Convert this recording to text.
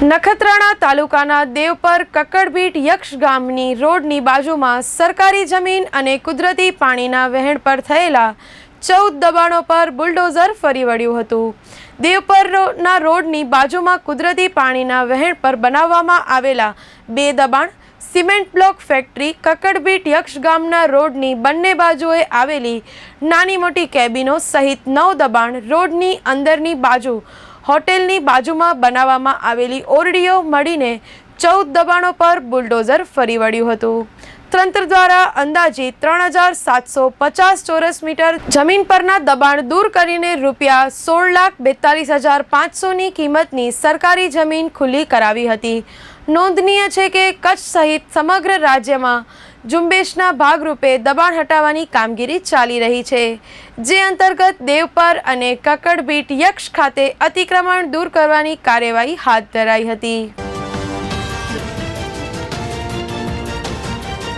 નખત્રાણા તાલુકાના દેવપર કક્કડબીટ યક્ષ ગામની રોડની બાજુમાં સરકારી જમીન અને કુદરતી પાણીના વહેણ પર થયેલા ચૌદ દબાણો પર બુલડોઝર ફરી વળ્યું હતું. દેવપરના રોડની બાજુમાં કુદરતી પાણીના વહેણ પર બનાવવામાં આવેલા બે દબાણ, cement block factory Kakkadbit Yaksh ગામના રોડની બંને બાજુએ આવેલી નાની મોટી કેબિનો સહિત નવ દબાણ રોડની અંદરની બાજુ હોટેલની બાજુમાં બનાવવામાં આવેલી ઓરડીઓ મળીને ચૌદ દબાણો પર બુલડોઝર ફરી વળ્યું હતું. તંત્ર દ્વારા અંદાજિત ત્રણ હજાર સાતસો પચાસ ચોરસ મીટર જમીન પરના દબાણ દૂર કરીને રૂપિયા સોળ લાખ બેતાલીસ હજાર પાંચસોની કિંમતની સરકારી જમીન ખુલ્લી કરાવી હતી. નોંધનીય છે કે કચ્છ સહિત સમગ્ર રાજ્યમાં ઝુંબેશના ભાગરૂપે દબાણ હટાવવાની કામગીરી ચાલી રહી છે. જે અંતર્ગત દેવપર અને કકડબીટ યક્ષ ખાતે અતિક્રમણ દૂર કરવાની કાર્યવાહી હાથ ધરાઈ હતી.